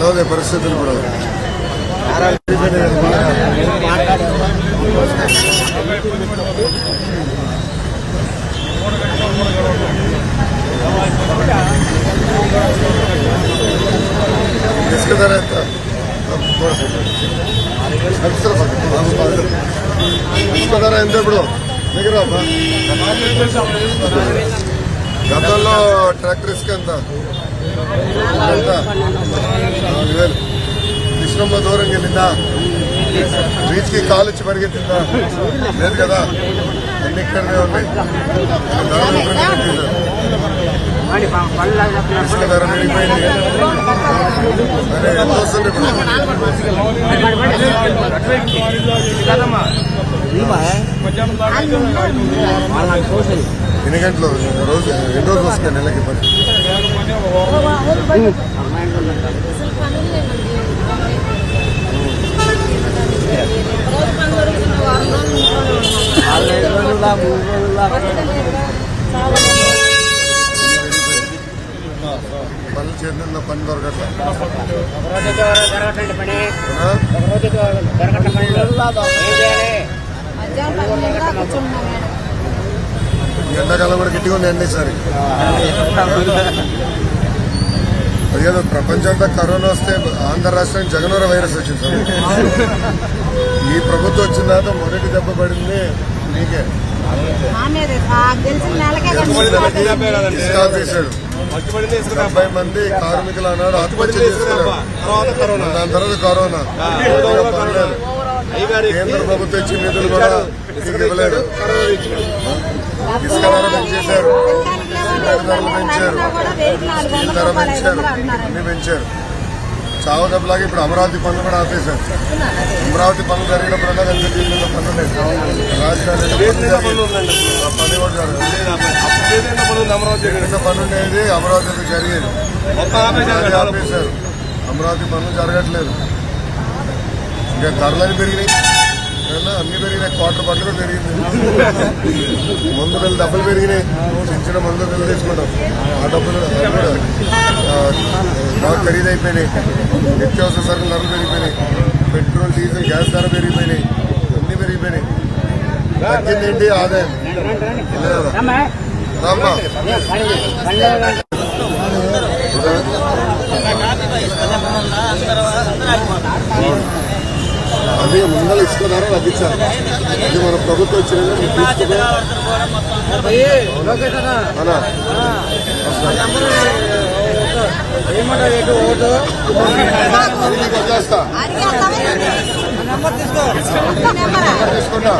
లోదే పరిస్థితులు కూడా ఇసుక ధర ఎంత నడుస్తున్నా పక్కన. ఇసుక ధర ఎంత ఇప్పుడు గతంలో ట్రాక్టర్ ఇసుక ఎంత? నాలుగు వేలు. కృష్ణమ్మ దూరం వెళ్ళిందా? బీచ్కి కాలు ఇచ్చి పరిగెత్తిందా? లేదు కదా. అన్ని ఇక్కడనే ఉన్నాయి. ధర పెరిగిపోయింది. ఎంత వస్తుంది ఎన్ని గంటలు రోజు ఎన్ని రోజులు వస్తాయి నెలకి పని జరగటండి పని ఈ ఎండాకాలం కూడా గట్టిగా ఉంది అండి ఈసారి. అదేదో ప్రపంచం అంతా కరోనా వస్తే ఆంధ్ర రాష్ట్రానికి జగనవర వైరస్ వచ్చింది సార్. ఈ ప్రభుత్వం వచ్చిన తర్వాత మొదటి దెబ్బ పడింది మీకే. డెబ్బై మంది కార్మికులు అన్నాడు ఆత్మహత్య చేసుకున్నారు దాని తర్వాత కరోనా. కేంద్ర ప్రభుత్వం ఇచ్చిన నిధులు కూడా ఇవ్వలేదు. ఇసుక ధర పెంచేశారు. ధరలు పెంచారు. ధర పెంచారు. అన్ని పెంచారు. చావు దెబ్బలాగా ఇప్పుడు అమరావతి పనులు కూడా ఆపేశారు. అమరావతి పనులు కలిసి దీని మీద పనులు లేదు రాజధానిలో పనులు జరిగేది. అమరావతిలో ఆపేశారు అమరావతి పనులు జరగట్లేదు. ఇంకా ధరలు పెరిగినాయి. ఏమన్నా అన్ని పెరిగినాయి క్వార్టర్ కూడా పెరిగింది. మందు బిల్లు డబ్బులు పెరిగినాయి. చిన్న చిన్న మందు బిల్లు తీసుకుంటాం. ఆ డబ్బులు బాగా ఖరీదైపోయినాయి. నిత్యావసర సరుకులు ధరలు పెరిగిపోయినాయి. పెట్రోల్ డీజిల్ గ్యాస్ ధర పెరిగిపోయినాయి. అన్ని పెరిగిపోయినాయి. తగ్గింది ఏంటి? ఆదాయం? రామ్మా. అది ముందర ఇసుక ధర తగ్గించాలి అది మన ప్రభుత్వం వచ్చిన వదిలేస్తా తీసుకున్నా.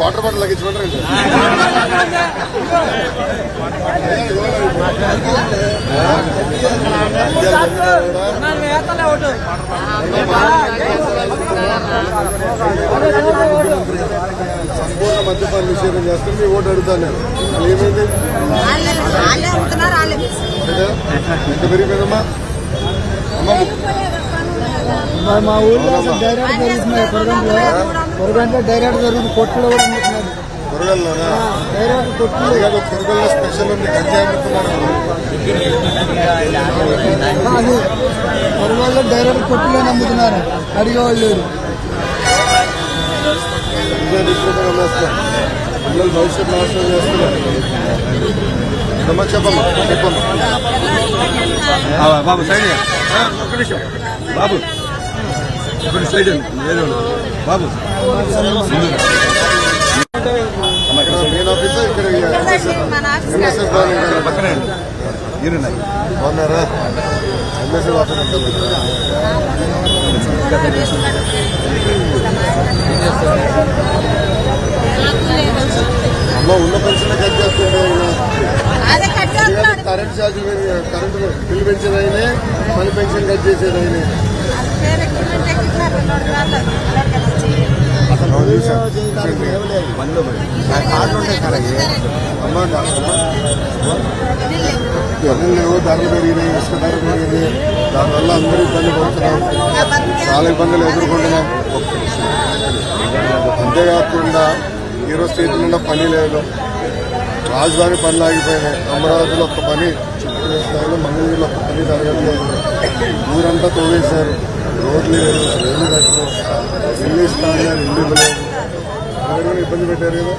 వాటర్ బాటిల్ తగ్గించమంటారు సంపూర్ణ మద్యపాన నిషేధం చేస్తే మీ ఓటు అడుగుతాను నేను. ఏమైంది? ఎంత పెరిగిపోయిందమ్మా. అమ్మ మరి మా ఊర్లో అసలు డైరెక్ట్ జరుగుతున్నాయి కొరగంట్లో కొరగంట్లో డైరెక్ట్ జరుగుతుంది కొట్టులో కూడా అమ్ముతున్నారు కూరగాయలలోనా డైరెక్ట్ కొట్టులు స్పెషల్ ఉంది గంజాయి అమ్ముతున్నారు అది. కొరగాల్లో డైరెక్ట్ కొట్టులో అమ్ముతున్నారు అడిగేవాళ్ళు లేరు పిల్లలు భవిష్యత్తు నాశనం చేస్తున్నారు. అమ్మా చెప్పమ్మా చెప్పమ్మా. బాబు సైడ్ ఒక్క నిమిషం. బాబు. ఇప్పుడు సైడ్. బాబు ఇక్కడ మెయిన్ ఆఫీసర్ ఇక్కడ మన ఎంఎస్ఎఫ్ బాగున్నారా పక్కనే బాగున్నారా అమ్మ ఉన్న పెన్షన్ కట్ చేస్తుంటే అదే కట్ చేస్తున్నాడు కరెంట్ ఛార్జ్ కరెంట్ బిల్ పెంచేది అయినే మళ్ళీ పెన్షన్ కట్ చేసేది అయినే వేరే కిలోమీటర్ ఎక్కించినా పిల్లోడు రాలేదు. అమ్మ ఇవన్నీ లేవు ధరలు పెరిగినాయి ఇసుక ధర పెరిగింది దానివల్ల అందరూ ఇబ్బంది పడుతున్నాం చాలా ఇబ్బందులు ఎదుర్కొంటున్నాం అంతేకాకుండా ఈరోజు చేతులు ఉన్న పని లేదు రాజధాని పనులు ఆగిపోయినాయి అమరావతిలో ఒక్క పని ఆంధ్రప్రదేశ్ స్థాయిలో మంగళగిరిలో ఒక్క పని జరగట్లేదు ఊరంతా తోవేశారు రోడ్లు లేదు రైలు కట్టడం ఇల్లు ఇస్తాను ఇల్లు ఇవ్వలేదు ఎవరైనా ఇబ్బంది పెట్టారు కదా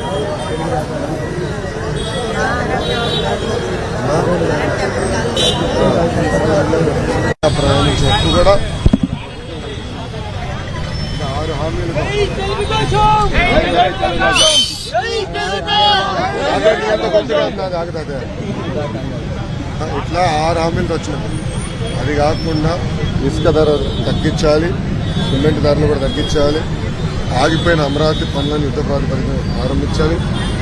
ప్రయాణించే కూడా ఆరు హామీలు ఆగుతుంది. ఇట్లా ఆరు హామీలు వచ్చినాయి అది కాకుండా ఇసుక ధర తగ్గించాలి సిమెంట్ ధరలు కూడా తగ్గించాలి ఆగిపోయిన అమరావతి పనులను యుద్ధ ప్రాతిపదికన ప్రారంభించాలి.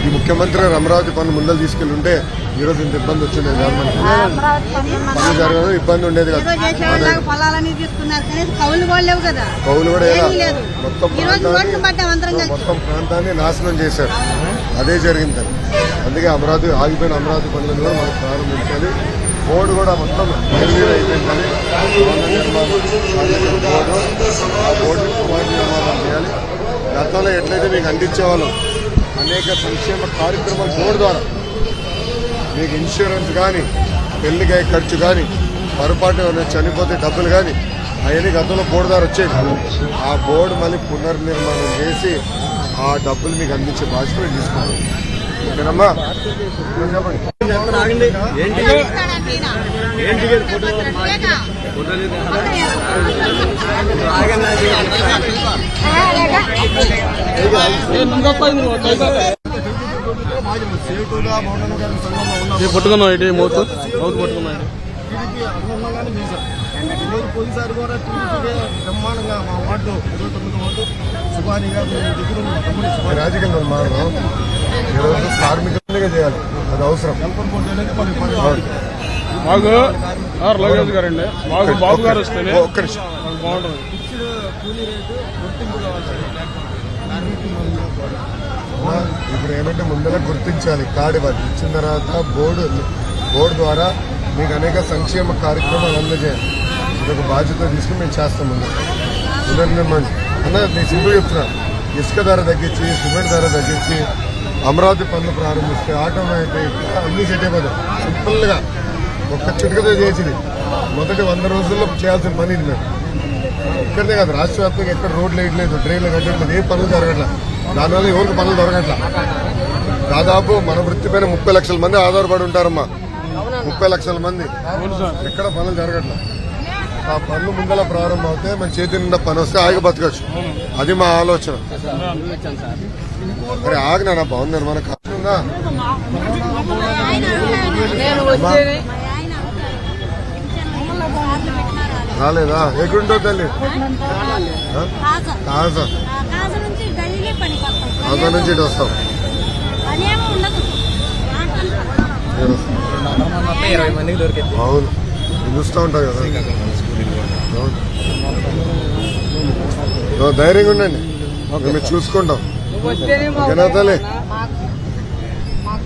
ఈ ముఖ్యమంత్రి గారు అమరావతి పనులు ముందలు తీసుకెళ్ళి ఉంటే ఈరోజు ఇంత ఇబ్బంది వచ్చింది గవర్నమెంట్ పనులు జరగదు ఇబ్బంది ఉండేది కాదు. కౌలు కూడా మొత్తం ప్రాంతాన్ని నాశనం చేశారు. అదే జరిగింది అందుకే అమరావతి ఆగిపోయిన అమరావతి పనులను కూడా మనం ప్రారంభించాలి. బోర్డు కూడా మొత్తం నిర్వీర్యం అయిపోయిందని బోర్డు ఆ బోర్డు పునర్నిర్మాణం చేయాలి గతంలో ఎట్లయితే మీకు అందించేవాళ్ళం అనేక సంక్షేమ కార్యక్రమాలు బోర్డు ద్వారా మీకు ఇన్సూరెన్స్ కానీ పెళ్ళికాయ ఖర్చు కానీ పొరపాటు చనిపోతే డబ్బులు కానీ అవన్నీ గతంలో బోర్డు ద్వారా వచ్చేది ఆ బోర్డు మళ్ళీ పునర్నిర్మాణం చేసి ఆ డబ్బులు మీకు అందించే బాధ్యత మేము తీసుకుంటాం ఓకేనమ్మా. పట్టుకున్నాం మూతు. మూతు పట్టుకున్నాం ఈరోజు పోయినసారి కూడా టీడీపీకే బ్రహ్మాండంగా మా వార్డు ఇరవై తొమ్మిది వార్డు సుభాని గారు మీ దగ్గర ఉన్న మా తమ్ముడు సుభాని రాజకీయ నిర్మాణం ఈరోజు కార్మికులుగా చేయాలి. అది అవసరం. మాకు లోకేష్ గారు అండి మాకు బాబు గారు బాగుంటుంది. ఇప్పుడు ఏమంటే ముందర గుర్తించాలి. కార్డు ఇవ్వాలి. ఇచ్చిన తర్వాత బోర్డు బోర్డు ద్వారా మీకు అనేక సంక్షేమ కార్యక్రమాలు అందజేయాలి. ఒక బాధ్యత తీసుకుని మేము చేస్తాం ముందు. పునర్నిర్మాణం అన్న నేను సింపుల్ చెప్తున్నా. ఇసుక ధర తగ్గించి సిమెంట్ ధర తగ్గించి అమరావతి పనులు ప్రారంభిస్తే ఆటోమేటిక్ అన్ని సెట్ అయిపోతాయి. సింపుల్గా ఒక్క చిటికతో చేసింది. మొదటి వంద రోజుల్లో చేయాల్సిన పని ఇది మేము ఇక్కడనే కాదు రాష్ట్ర వ్యాప్తంగా ఎక్కడ రోడ్లు వేయట్లేదు డ్రైన్లు కట్టట్లేదు ఏ పనులు జరగట్లేదు దానివల్ల ఎవరికి పనులు దొరకట్లా. దాదాపు మన వృత్తిపైన ముప్పై లక్షల మంది ఆధారపడి ఉంటారమ్మా. ముప్పై లక్షల మంది. ఎక్కడ పనులు జరగట్లా. ఆ పనులు ముందల ప్రారంభం అవుతే మన చేతి నిండా పని వస్తే ఆగి బతకచ్చు అది మా ఆలోచన మరి ఆగినా నా భవన నిర్మాణం కాకుండా రాలేదా ఎక్కడుంటో తల్లి? కాజా. కాజా ఆ కాజా నుంచి ఇటు వస్తాం అవును చూస్తూ ఉంటావు కదా. ధైర్యంగా ఉండండి. మేము చూసుకుంటాం. ఓకేనా తల్లి